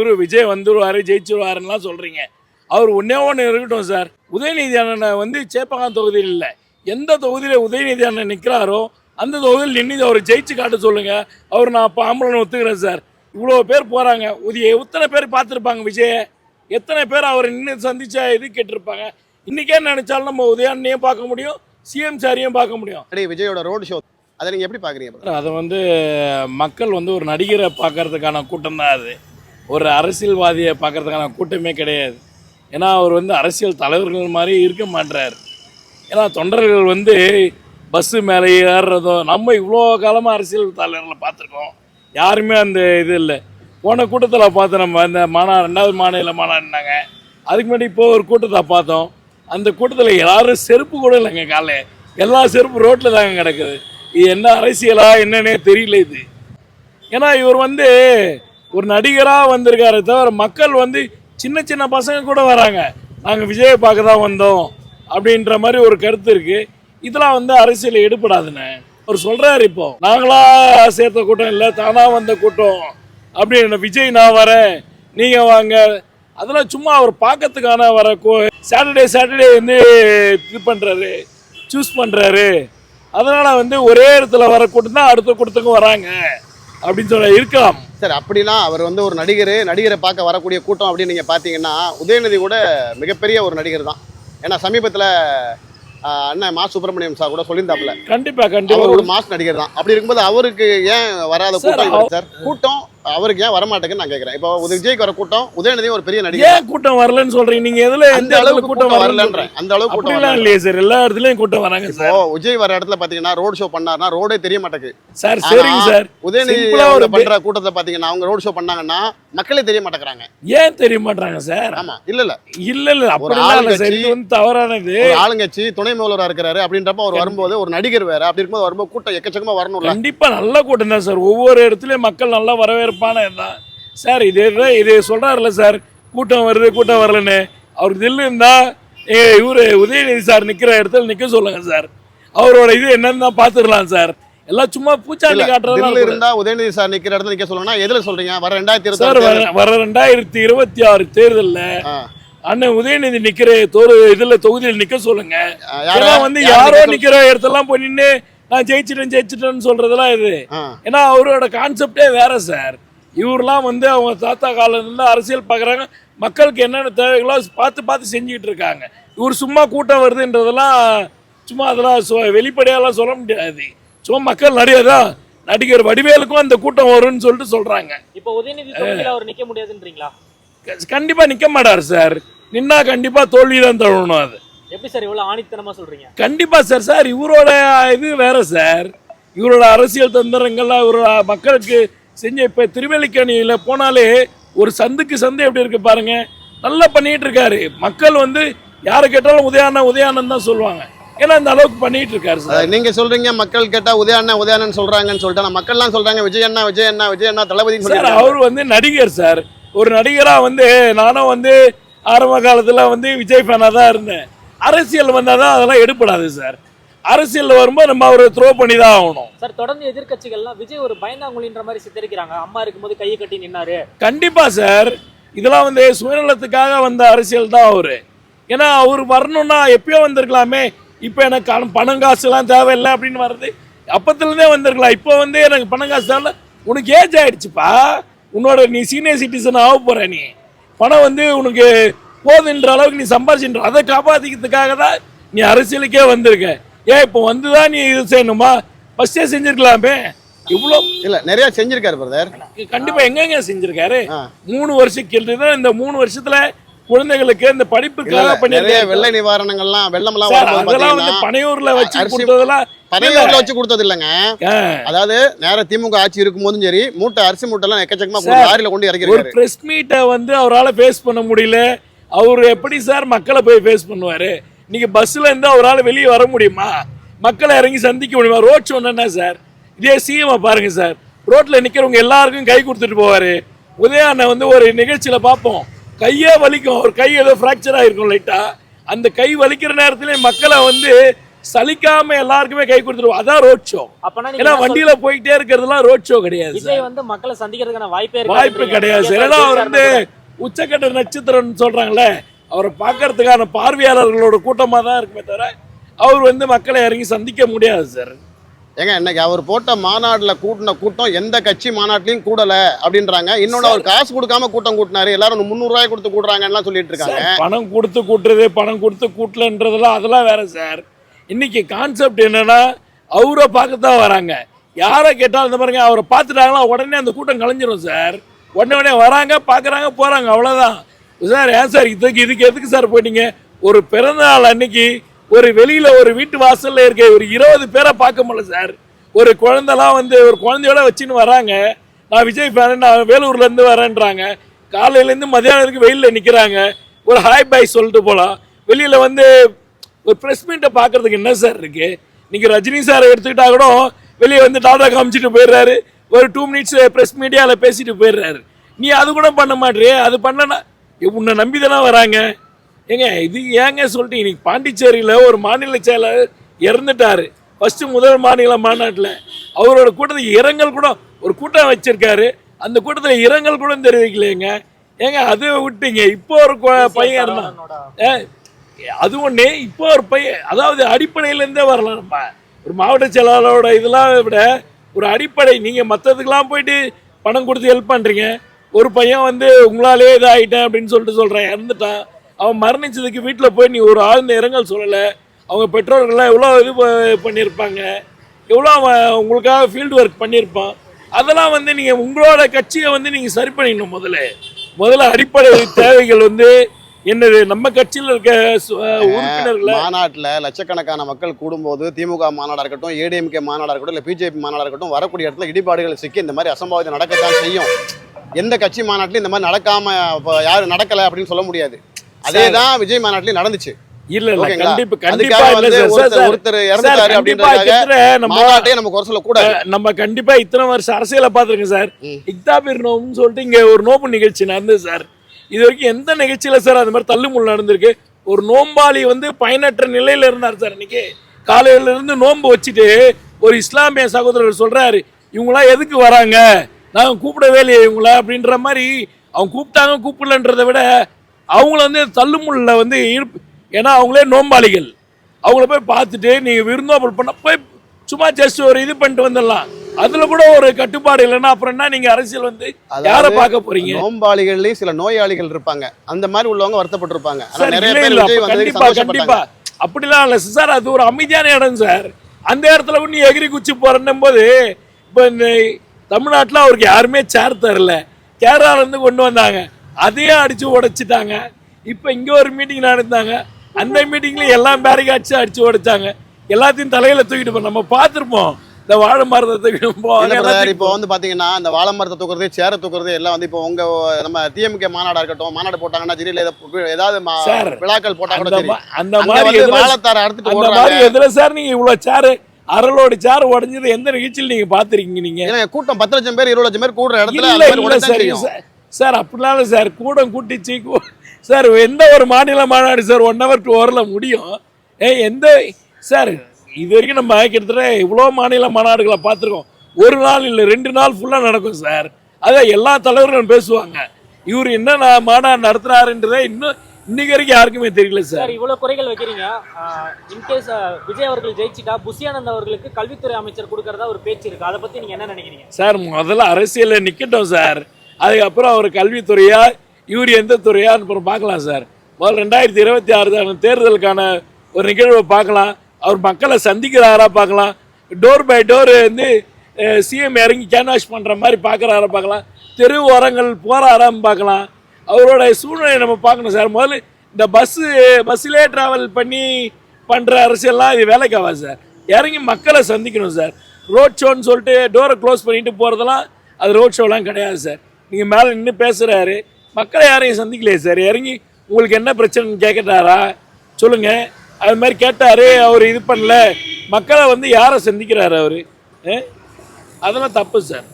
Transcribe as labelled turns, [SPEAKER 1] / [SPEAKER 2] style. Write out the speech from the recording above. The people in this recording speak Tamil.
[SPEAKER 1] இவரு விஜய் வந்துருவாரு ஜெயிச்சிருவாருலாம் சொல்றீங்க. அவர் ஒன்னே ஒன்று இருக்கட்டும் சார். உதயநிதி அண்ணனை வந்து சேப்பகாம் தொகுதியில் இல்லை. எந்த தொகுதியில் உதயநிதி அண்ணன் நிற்கிறாரோ அந்த தொகுதியில் நின்று அவர் ஜெயிச்சு காட்ட சொல்லுங்க. அவர் நான் அப்போ ஆம்பளன் ஒத்துக்கிறேன் சார். இவ்வளோ பேர் போகிறாங்க உதய எத்தனை பேர் பார்த்துருப்பாங்க விஜய? எத்தனை பேர் அவர் நின்று சந்திச்சா இது கேட்டிருப்பாங்க? இன்றைக்கே நினச்சாலும் நம்ம உதயாண்ணையும் பார்க்க முடியும் சிஎம் சாரியும் பார்க்க முடியும்.
[SPEAKER 2] அடி விஜயோட ரோடு ஷோ அதை நீங்க எப்படி brother?
[SPEAKER 1] அதை வந்து மக்கள் வந்து ஒரு நடிகரை பார்க்கறதுக்கான கூட்டம் தான் அது. ஒரு அரசியல்வாதியை பார்க்கறதுக்கான கூட்டமே கிடையாது. ஏன்னா அவர் வந்து அரசியல் தலைவர்கள் மாதிரி இருக்க மாட்டார் ஏன்னா தொண்டர்கள் வந்து பஸ்ஸு மேலே ஏறுறதோ நம்ம இவ்வளோ காலமாக அரசியல் தலைவர்களை பார்த்துருக்கோம். யாருமே அந்த இது இல்லை. போன கூட்டத்தில் பார்த்தோம் நம்ம இந்த மாநா ரெண்டாவது மாநில மாநாடுனாங்க. அதுக்கு முன்னாடி இப்போ ஒரு கூட்டத்தை பார்த்தோம். அந்த கூட்டத்தில் யாரும் செருப்பு கூட இல்லைங்க காலைல. எல்லா செருப்பு ரோட்டில் தாங்க கிடக்குது. இது என்ன அரசியலா என்னன்னே தெரியல இது. ஏன்னா இவர் வந்து ஒரு நடிகராக வந்திருக்காரு. தவிர மக்கள் வந்து சின்ன சின்ன பசங்க கூட வராங்க. நாங்கள் விஜயை பார்க்க தான் வந்தோம் அப்படின்ற மாதிரி ஒரு கருத்து இருக்குது இதெல்லாம் வந்து அரசியல் எடுபடாதுண்ணே அவர் சொல்கிறாரு இப்போ. நாங்களா சேர்த்த கூட்டம் இல்லை தானாக வந்த கூட்டம். அப்படின்னு விஜய் நான் வரேன். நீங்கள் வாங்க. அதெல்லாம் சும்மா அவர் பார்க்கறதுக்கான வர சாட்டர்டே சாட்டர்டே வந்து இது பண்ணுறாரு சூஸ் பண்ணுறாரு அதனால் வந்து ஒரே இடத்துல வர கூட்டம் தான் அடுத்த கூட்டத்துக்கும் வராங்க. அப்படின்னு சொல்ல இருக்கலாம்.
[SPEAKER 2] சரி அப்படின்னா அவர் வந்து ஒரு நடிகர் நடிகரை பார்க்க வரக்கூடிய கூட்டம் அப்படின்னு நீங்க பாத்தீங்கன்னா உதயநிதி கூட மிகப்பெரிய ஒரு நடிகர் தான். ஏன்னா சமீபத்துல அண்ணன் மா சுப்பிரமணியம் சார் கூட சொல்லியிருந்தாப்புல.
[SPEAKER 1] கண்டிப்பா கண்டிப்பா.
[SPEAKER 2] அவர் ஒரு மாஸ் நடிகர் தான். அப்படி இருக்கும்போது அவருக்கு ஏன் வராத கூட்டம் சார்? கூட்டம் அவருக்கு ஏன் வரமாட்டேங்குன்னு நான் கேட்கறேன் இப்போ விஜய்க்கு வர கூட்டம் உதயநிதி ஒரு பெரிய நடிகர்.
[SPEAKER 1] ஏன் கூட்டம் வரலன்னு சொல்றீங்க? நீங்க எதுல எந்த
[SPEAKER 2] அளவுக்கு
[SPEAKER 1] கூட்டம்
[SPEAKER 2] கூட்டம்
[SPEAKER 1] வரலன்ற
[SPEAKER 2] வரலன்றேன் அந்த அளவுக்கு கூட்டம்
[SPEAKER 1] இல்லையே சார். எல்லா இடத்துலயும் கூட்டம் வராங்க சார்.
[SPEAKER 2] விஜய் வர இடத்துல பாத்தீங்கன்னா ரோட் ஷோ பண்ணாருன்னா ரோடே தெரிய மாட்டேங்குது.
[SPEAKER 1] சார் சரிங்க சார்.
[SPEAKER 2] உதயநிதி பண்ற கூட்டத்தை பாத்தீங்கன்னா அவங்க ரோட் ஷோ பண்ணாங்கன்னா மக்களே தெரிய மாட்டேங்கிறாங்க.
[SPEAKER 1] ஏன் தெரிய மாட்டாங்க சார்?
[SPEAKER 2] ஆமா இல்ல இல்ல.
[SPEAKER 1] இல்ல இல்ல இல்ல சார். இது வந்து தவறானது.
[SPEAKER 2] ஆளுங்கட்சி துணை முதல்வரா இருக்கிறாரு அப்படின்றப்ப அவர் வரும்போது ஒரு நடிகர் வேற அப்படி இருக்கும்போது வரும்போது கூட்டம் எக்கச்சக்கமா வரணும்ல.
[SPEAKER 1] கண்டிப்பா நல்ல கூட்டம் தான் சார். ஒவ்வொரு இடத்துலயும் மக்கள் நல்லா வரவேற்பான இதுதான் சார் இது இது- சொல்றாருல்ல சார். கூட்டம் வருது கூட்டம் வரலன்னு. அவருக்கு தில்லு இருந்தா இவரு உதயநிதி சார் நிக்கிற இடத்துல நிக்க சொல்லுங்க சார். அவரோட இது என்னன்னு தான் பாத்துக்கலாம் சார். எல்லாம் சும்மா பூச்சாண்டி
[SPEAKER 2] தில்லு இருந்தா உதயநிதி சார் நிக்கிற இடத்துல நிக்க சொல்லணும்னா எதுல சொல்றீங்க? வர ரெண்டாயிரத்தி
[SPEAKER 1] சார் வர ரெண்டாயிரத்தி இருபத்தி ஆறு தேர்தல்ல அண்ணன் உதயநிதி நிக்கிற தொரு இதுல தொகுதியில் நிக்க சொல்லுங்க. ஏன்னா வந்து யாரோ நிக்கிற இடத்தெல்லாம் போய் நின்னு நான் ஜெயிச்சிட்டேன் ஜெயிச்சிட்டேன்னு சொல்றதெல்லாம் இது. ஏன்னா அவரோட கான்செப்டே வேற சார். இவரெல்லாம் வந்து அவங்க தாத்தா காலத்துல அரசியல் பார்க்குறாங்க மக்களுக்கு என்னென்ன தேவைகளோ பார்த்து பார்த்து செஞ்சுக்கிட்டு இருக்காங்க. இவர் சும்மா கூட்டம் வருதுன்றதெல்லாம் சும்மா அதெல்லாம் வெளிப்படையாலாம் சொல்ல முடியாது. சும்மா மக்கள் நிறைய தான் நடிகர் வடிவேலுக்கும் அந்த கூட்டம் வரும்னு சொல்லிட்டு சொல்றாங்க.
[SPEAKER 3] இப்போ உதயநிதி தொகுதியில அவர் நிக்க முடியாதுன்றீங்களா?
[SPEAKER 1] கண்டிப்பா நிக்க மாட்டார் சார். நின்னா கண்டிப்பா தோல்வி தான் தழுவணும் அது.
[SPEAKER 3] எப்படி சார் இவ்வளவு ஆணித்தனமா சொல்றீங்க?
[SPEAKER 1] கண்டிப்பா சார் சார் இவரோட இது வேற சார். இவரோட அரசியல் தந்திரங்கள்லாம் இவரோட மக்களுக்கு செஞ்ச இப்ப திருவல்லிக்கணியில போனாலே ஒரு சந்துக்கு சந்து எப்படி இருக்கு பாருங்க. நல்லா பண்ணிட்டு இருக்காரு. மக்கள் வந்து யாரை கேட்டாலும் உதயானன் உதயானன் தான் சொல்லுவாங்க. ஏன்னா இந்த அளவுக்கு பண்ணிட்டு இருக்காரு சார்.
[SPEAKER 2] நீங்க சொல்றீங்க மக்கள் கேட்டா உதயண்ணா உதயண்ணன் சொல்றாங்கன்னு சொல்லிட்டு ஆனா மக்கள்லாம் சொல்றாங்க விஜய் அண்ணா விஜய் அண்ணா விஜய் அண்ணா தளபதினு
[SPEAKER 1] சார் அவர் வந்து நடிகர் சார். ஒரு நடிகரா வந்து நானும் வந்து ஆரம்ப காலத்துல வந்து விஜய் ஃபேனா தான் இருந்தேன். அரசியல் வந்தாதான் அதெல்லாம் எடுப்படாது சார். அரசியல் வரும்போது நம்ம அவரை த்ரோ பண்ணி தான் ஆகணும்.
[SPEAKER 3] சார் தொடர்ந்து எதிர்க்கட்சிகள்லாம் விஜய் ஒரு பயந்தாங்குழின்ற மாதிரி சித்தரிக்கிறாங்க. அம்மா இருக்கும்போது கையை கட்டி நின்னாரு.
[SPEAKER 1] கண்டிப்பா சார். இதெல்லாம் வந்து சுயநலத்துக்காக வந்த அரசியல் தான் அவரு. ஏன்னா அவர் வரணும்னா எப்பயோ வந்திருக்கலாமே. இப்போ எனக்கு பணம் காசுலாம் தேவையில்லை அப்படின்னு வருது அப்பத்துலேருந்தே வந்திருக்கலாம் இப்போ வந்து எனக்கு பணம் காசு தேவை உனக்கு ஏஜ் ஆயிடுச்சுப்பா. உன்னோட நீ சீனியர் சிட்டிசன் ஆக போற நீ. பணம் வந்து உனக்கு போதுன்ற அளவுக்கு நீ சம்பாதிச்சுன்ற அதை காப்பாற்றிக்கிறதுக்காக தான் நீ அரசியலுக்கே வந்திருக்க. ஏன் இப்போ வந்து தான் நீ இது செய்யணுமா? ஃபஸ்ட்டே செஞ்சிருக்கலாமே. இவ்வளோ
[SPEAKER 2] இல்ல நிறைய செஞ்சிருக்காரு பிரதர்
[SPEAKER 1] கண்டிப்பா எங்கெங்க செஞ்சிருக்காரு. மூணு வருஷம் கிட்ட இந்த மூணு வருஷத்துல குழந்தைகளுக்கு இந்த படிப்புக்காக
[SPEAKER 2] நிறைய
[SPEAKER 1] பண்ணிருக்காரு
[SPEAKER 2] வெள்ள நிவாரணங்கள்லாம் வெள்ளம் எல்லாம்
[SPEAKER 1] சார்
[SPEAKER 2] வரும்போது
[SPEAKER 1] அதெல்லாம் வந்து பனையூர்ல வச்சு கொடுத்ததெல்லாம்
[SPEAKER 2] பனையூர்ல வச்சு கொடுத்தது இல்லைங்க அதாவது நேர திமுக ஆட்சி இருக்கும் போதும் சரி மூட்டை அரிசி மூட்டை எல்லாம் எக்கச்சக்கமா லாரியில கொண்டு
[SPEAKER 1] ஒரு
[SPEAKER 2] இறக்கிருக்காரு
[SPEAKER 1] பிரஸ் மீட்டை வந்து அவரால் ஃபேஸ் பண்ண முடியல. அவர் எப்படி சார் மக்களை போய் ஃபேஸ் பண்ணுவாரு? நீங்க பஸ்ல இருந்து அவரால் வெளியே வர முடியுமா? மக்களை இறங்கி சந்திக்க முடியுமா? ரோட் ஷோ என்ன சார்? இதே சிஎம் பாருங்க சார். ரோட்ல நிக்கிறவங்க எல்லாருக்கும் கை கொடுத்துட்டு போவாரு. உதயாண்ண வந்து ஒரு நிகழ்ச்சியில பார்ப்போம். கையே வலிக்கும். ஒரு கை ஏதோ ஃப்ராக்சர் ஆயிருக்கும் லைட்டா அந்த கை வலிக்கிற நேரத்துல மக்களை வந்து சலிக்காம எல்லாருக்குமே கை கொடுத்துருவோம் அதான் ரோட் ஷோ ஏன்னா வண்டியில போயிட்டே இருக்கிறதுலாம் ரோட் ஷோ கிடையாது
[SPEAKER 3] வந்து மக்களை சந்திக்கிறதுக்கான வாய்ப்பே.
[SPEAKER 1] வாய்ப்பு கிடையாது ஏன்னா அவர் வந்து உச்சக்கட்ட நட்சத்திரம்னு சொல்றாங்களே அவரை பார்க்கறதுக்கான பார்வையாளர்களோட கூட்டமா தான் இருக்குமே தவிர அவர் வந்து மக்களை இறங்கி சந்திக்க முடியாது சார்.
[SPEAKER 2] ஏங்க இன்னைக்கு அவர் போட்ட மாநாடுல கூட்டின கூட்டம் எந்த கட்சி மாநாட்டிலையும் கூடல அப்படின்றாங்க. இன்னொன்னு அவர் காசு கொடுக்காம கூட்டம் கூட்டினாரு. எல்லாரும் முந்நூறு ரூபாய் கொடுத்து கூடுறாங்கன்னு சொல்லிட்டு இருக்காங்க.
[SPEAKER 1] பணம் கொடுத்து கூட்டுறது பணம் கொடுத்து கூட்டலன்றதெல்லாம் அதெல்லாம் வேற சார். இன்னைக்கு கான்செப்ட் என்னன்னா அவரை பார்க்க தான் வராங்க. யாரை கேட்டாலும் இந்த பாருங்க அவரை பார்த்துட்டாங்களா உடனே அந்த கூட்டம் கலைஞ்சிரும் சார். உடனே உடனே வராங்க பார்க்குறாங்க போகிறாங்க அவ்வளோதான் சார் ஏன் சார் இதுக்கு இதுக்கு எதுக்கு சார் போயிட்டீங்க? ஒரு பிறந்த நாள் அன்னைக்கு ஒரு வெளியில ஒரு வீட்டு வாசல்ல இருக்க ஒரு இருபது பேரை பார்க்க முடியல சார். ஒரு குழந்தைலாம் வந்து ஒரு குழந்தையோட வச்சுன்னு வராங்க. நான் விஜய் ஃபேன் நான் வேலூர்ல இருந்து வரேன்றாங்க. காலையிலேருந்து மதியானம் வரைக்கும் வெயிலில் நிற்கிறாங்க ஒரு ஹாய் பாய் சொல்லிட்டு போகலாம் வெளியில் வந்து ஒரு ப்ரெஸ் மீட்டை பார்க்கறதுக்கு என்ன சார் இருக்கு? நீங்கள் ரஜினி சார் எடுத்துக்கிட்டா கூட வெளியே வந்து டாடா காமிச்சிட்டு போயிடுறாரு. ஒரு டூ மினிட்ஸ் ப்ரெஸ் மீடியாவில் பேசிட்டு போயிடுறாரு. நீ அது கூட பண்ண மாட்டியே. அது பண்ணனா உன்னை நம்பி தானே வராங்க. ஏங்க இது ஏங்க சொல்லிட்டு இன்னைக்கு பாண்டிச்சேரியில் ஒரு மாநில செயலர் இறந்துட்டாரு. ஃபர்ஸ்ட் முதல் மாநில மாநாட்டில் அவரோட கூட்டத்துக்கு இரங்கல் கூட ஒரு கூட்டம் வச்சிருக்காரு. அந்த கூட்டத்தில் இரங்கல் கூட தெரிவிக்கலைங்க ஏங்க அதை விட்டீங்க. இப்போ ஒரு பையன் இருந்தான் அது ஒண்ணு இப்போ ஒரு பையன் அதாவது அடிப்படையில இருந்தே வரலாம் நம்ம. ஒரு மாவட்ட செயலாளரோட இதெல்லாம் விட ஒரு அடிப்படை நீங்க மற்றதுக்கெல்லாம் போயிட்டு பணம் கொடுத்து ஹெல்ப் பண்றீங்க. ஒரு பையன் வந்து உங்களாலே இதாகிட்டேன் அப்படின்னு சொல்லிட்டு சொல்றேன். இறந்துட்டான். அவன் மரணிச்சதுக்கு வீட்டில் போய் நீ ஒரு ஆழ்ந்த இரங்கல் சொல்லலை. அவங்க பெற்றோர்கள்லாம் எவ்வளோ இது பண்ணியிருப்பாங்க எவ்வளோ அவன் உங்களுக்காக ஃபீல்டு ஒர்க் பண்ணியிருப்பான் அதெல்லாம் வந்து நீங்கள் உங்களோட கட்சியை வந்து நீங்கள் சரி பண்ணிடணும் முதல்ல. முதல்ல அடிப்படை தேவைகள் வந்து என்னது? நம்ம கட்சியில் இருக்க உறுப்பினர்களை
[SPEAKER 2] மாநாட்டுல லட்சக்கணக்கான மக்கள் கூடும்போது திமுக மாநாடா இருக்கட்டும் ஏடிஎம்கே மாநாடா இருக்கட்டும் இல்ல பிஜேபி மாநாடா இருக்கட்டும் வரக்கூடிய இடத்துல இடிபாடுகள் சிக்கி இந்த மாதிரி அசம்பாவிதம் நடக்கத்தான் செய்யும். எந்த கட்சி மாநாட்டிலும் இந்த மாதிரி நடக்காம இப்ப யாரும் நடக்கல அப்படின்னு சொல்ல முடியாது. அதே தான் விஜய் மாநாட்டிலையும் நடந்துச்சு.
[SPEAKER 1] இல்ல இல்ல? கண்டிப்பா கண்டிப்பா இல்ல
[SPEAKER 2] ஒருத்தர் இறந்துட்டாரு அப்படின்றதுக்காக
[SPEAKER 1] நம்ம
[SPEAKER 2] குறை சொல்லக்கூடாது.
[SPEAKER 1] நம்ம கண்டிப்பா இத்தனை வருஷம் அரசியல பாத்துருக்கேன் சார். இக்தாபிர் நோம்புன்னு சொல்லிட்டு இங்க ஒரு நோம்பு நிகழ்ச்சி நடந்தது சார். இது வரைக்கும் எந்த நிகழ்ச்சியில சார் அந்த மாதிரி தள்ளுமுள் நடந்திருக்கு? ஒரு நோம்பாளி வந்து பயனற்ற நிலையில இருந்தார் சார் இன்னைக்கு. காலையில இருந்து நோன்பு வச்சுட்டு ஒரு இஸ்லாமிய சகோதரர் சொல்றாரு இவங்களாம் எதுக்கு வராங்க? நாங்க கூப்பிடவே இல்லையே இவங்கள அப்படின்ற மாதிரி. அவங்க கூப்பிட்டாங்க கூப்பிடலன்றதை விட அவங்கள வந்து தள்ளுமுள்ள வந்து ஈர்ப்பு ஏன்னா அவங்களே நோம்பாளிகள். அவங்கள போய் பார்த்துட்டு நீங்கள் விருந்தோம்பல் பண்ண போய் சும்மா ஜஸ்ட் ஒரு இது பண்ணிட்டு வந்துடலாம். அதுல கூட ஒரு கட்டுப்பாடு இல்லைன்னா அப்புறம் என்ன நீங்க அரசியல் வந்து யாரை பார்க்க போறீங்க?
[SPEAKER 2] நோம்பாளிகள்லயும் சில நோயாளிகள் இருப்பாங்க. அந்த மாதிரி உள்ளவங்க வருத்தப்பட்டிருப்பாங்க.
[SPEAKER 1] கண்டிப்பா கண்டிப்பா. அப்படிலாம் இல்ல சார். அது ஒரு அமைதியான இடம் சார். அந்த இடத்துல நீ எகிரி குச்சி போறன்னும் போது இப்போ இந்த தமிழ்நாட்டுல அவருக்கு யாருமே சேர் தரல. கேரளால இருந்து கொண்டு வந்தாங்க. அதையும் அடிச்சு உடைச்சிட்டாங்க. இப்போ இங்க ஒரு மீட்டிங் நடந்தாங்க. அந்த மீட்டிங்ல எல்லாம் பேரிகாட்சி அடிச்சு உடைச்சாங்க. எல்லாத்தையும் தலையில தூக்கிட்டு போ நம்ம பார்த்திருப்போம். இந்த வாழை மரத்தை தூக்கிட்டு போவாங்க
[SPEAKER 2] இப்போ வந்து பாத்தீங்கன்னா இந்த வாழை மரத்தை தூக்குறது சேர தூக்குறது எல்லாம் வந்து இப்போ உங்க நம்ம டிஎம்கே மாநாடா இருக்கட்டும் மாநாடு போட்டாங்கன்னா ஜிரியில ஏதாவது விழாக்கள் போட்டா கூட
[SPEAKER 1] அந்த மாதிரி
[SPEAKER 2] வாழைத்தாரை அறுத்துட்டு
[SPEAKER 1] அந்த மாதிரி எதுல சார் நீங்க இவ்வளவு சேரு அரளோட சேர் உடைஞ்சது எந்த நிகழ்ச்சியில் நீங்க பாத்திருக்கீங்க நீங்க?
[SPEAKER 2] ஏன்னா கூட்டம் பத்து லட்சம் பேர் இருபது லட்சம் பேர் கூடுற இடத்துல
[SPEAKER 1] சார் அப்படிலாம் இல்ல சார் கூடம் கூட்டிச்சு சார் எந்த ஒரு மாநில மாநாடு சார் ஒன் ஹவர் டூ ஹவர்ல முடியும்? ஏ எந்த சார் இது வரைக்கும் நம்ம கிட்டத்தட்ட இவ்வளோ மாநில மாநாடுகளை பார்த்துருக்கோம். ஒரு நாள் இல்லை ரெண்டு நாள் ஃபுல்லாக நடக்கும் சார். அதான் எல்லா தலைவர்களும் பேசுவாங்க. இவர் என்ன நான் மாநாடு நடத்துறாருன்றதே இன்னும் இன்னைக்கு வரைக்கும் யாருக்குமே தெரியல சார்.
[SPEAKER 3] இவ்வளவு குறைகள் வைக்கிறீங்க. இன்கேஸ் விஜய் அவர்கள் ஜெயிச்சிட்டா புஷியானந்த் அவர்களுக்கு கல்வித்துறை அமைச்சர் கொடுக்கறதா ஒரு பேச்சு இருக்கு. அதை பத்தி நீங்க என்ன நினைக்கிறீங்க?
[SPEAKER 1] சார் முதல்ல அரசியலில் நிற்கட்டும் சார். அதுக்கப்புறம் அவர் கல்வித்துறையா இவர் எந்த துறையா அப்புறம் பார்க்கலாம் சார். முதல் ரெண்டாயிரத்தி இருபத்தி ஆறு தேர்தலுக்கான ஒரு நிகழ்வை பார்க்கலாம். அவர் மக்களை சந்திக்கிறாரா பார்க்கலாம். டோர் பை டோர் வந்து சிஎம் இறங்கி கேன்வாஷ் பண்ணுற மாதிரி பார்க்குறாரா பார்க்கலாம். தெரு ஓரங்கள் போகிறாரான்னு பார்க்கலாம். அவரோட சூழ்நிலையை நம்ம பார்க்கணும் சார். முதல்ல இந்த பஸ்ஸு பஸ்ஸிலே ட்ராவல் பண்ணி பண்ணுற அரசியல்லாம் இது வேலைக்கு ஆகாது சார்? இறங்கி மக்களை சந்திக்கணும் சார். ரோட் ஷோன்னு சொல்லிட்டு டோரை க்ளோஸ் பண்ணிட்டு போகிறதெல்லாம் அது ரோட் ஷோலாம் கிடையாது சார். நீங்கள் மேலே நின்று பேசுகிறாரு மக்களை யாரையும் சந்திக்கலையே சார். இறங்கி உங்களுக்கு என்ன பிரச்சனைன்னு கேட்கட்டாரா சொல்லுங்கள் அது மாதிரி கேட்டார் அவர் இது பண்ணல. மக்களை வந்து யாரை சந்திக்கிறாரு அவர்? அதெல்லாம் தப்பு சார்.